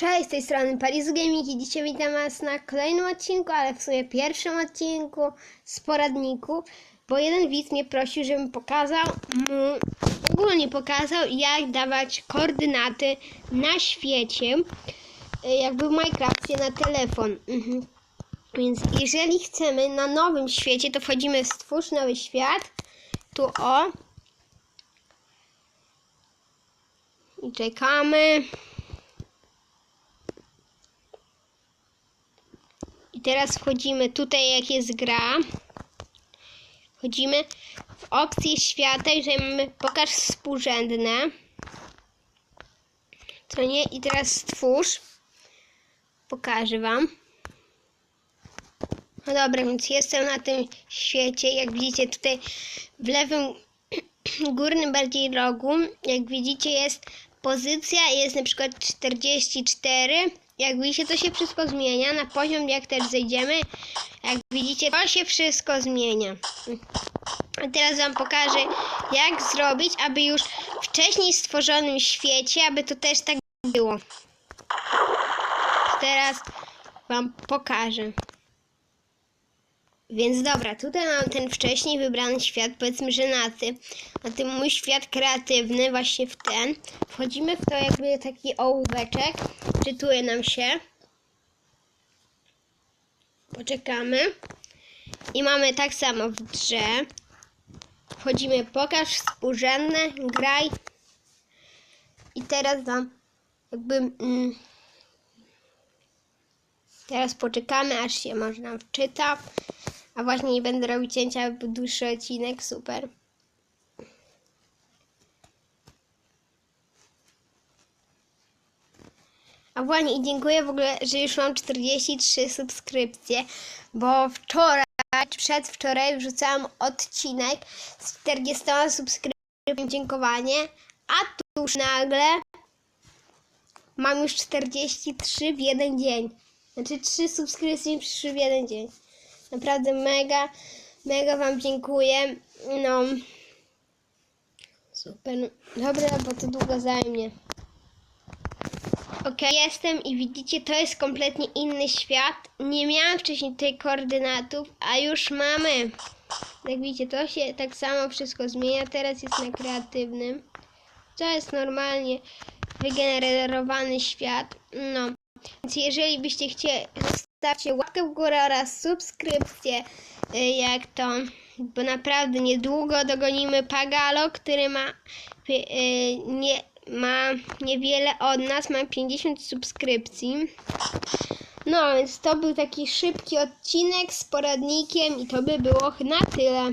Cześć, z tej strony Paris Gaming i dzisiaj witam Was na kolejnym odcinku, ale w sumie pierwszym odcinku z poradniku, bo jeden widz mnie prosił, żebym pokazał mu, ogólnie pokazał jak dawać koordynaty na świecie, y, jakby w Minecrafcie na telefon. Mhm. Więc jeżeli chcemy na nowym świecie, to wchodzimy w stwórz nowy świat, tu o, i czekamy. I teraz wchodzimy tutaj, jak jest gra. Wchodzimy w opcję świata i tutaj mamy pokaż współrzędne. Co nie? I teraz stwórz. Pokażę Wam. No dobra, więc jestem na tym świecie. Jak widzicie tutaj w lewym górnym bardziej rogu, jak widzicie jest pozycja, jest na przykład 44. Jak widzicie to się wszystko zmienia. Na poziom jak też zejdziemy, jak widzicie to się wszystko zmienia. A teraz Wam pokażę jak zrobić, aby już wcześniej stworzonym świecie, aby to też tak było. Teraz Wam pokażę. Więc dobra, tutaj mam ten wcześniej wybrany świat, powiedzmy, że na ty. Na tym mój świat kreatywny, właśnie w ten. Wchodzimy w to jakby taki ołóweczek. Czytuje nam się. Poczekamy. I mamy tak samo w grze. Wchodzimy pokaż współrzędne, graj. I teraz wam jakby... Mm, teraz poczekamy, aż się może nam wczyta. A właśnie nie będę robić cięcia, dłuższy odcinek, super. A właśnie i dziękuję w ogóle, że już mam 43 subskrypcje, bo wczoraj, przedwczoraj wrzucałam odcinek z 40 subskrypcjami, dziękowanie, a tuż nagle mam już 43 w jeden dzień. Znaczy 3 subskrypcje przyszły w jeden dzień. Naprawdę mega, mega Wam dziękuję. No. Super. Dobra, bo to długo zajmie. Ok, jestem i widzicie, to jest kompletnie inny świat. Nie miałam wcześniej tej koordynatów, a już mamy. Jak widzicie, to się tak samo wszystko zmienia. Teraz jest na kreatywnym. To jest normalnie wygenerowany świat. No. Więc jeżeli byście chcieli, zostawcie łapkę w górę oraz subskrypcję, y, jak to, bo naprawdę niedługo dogonimy Pagalo, który ma y, nie, ma niewiele od nas, ma 50 subskrypcji. No, więc to był taki szybki odcinek z poradnikiem i to by było na tyle.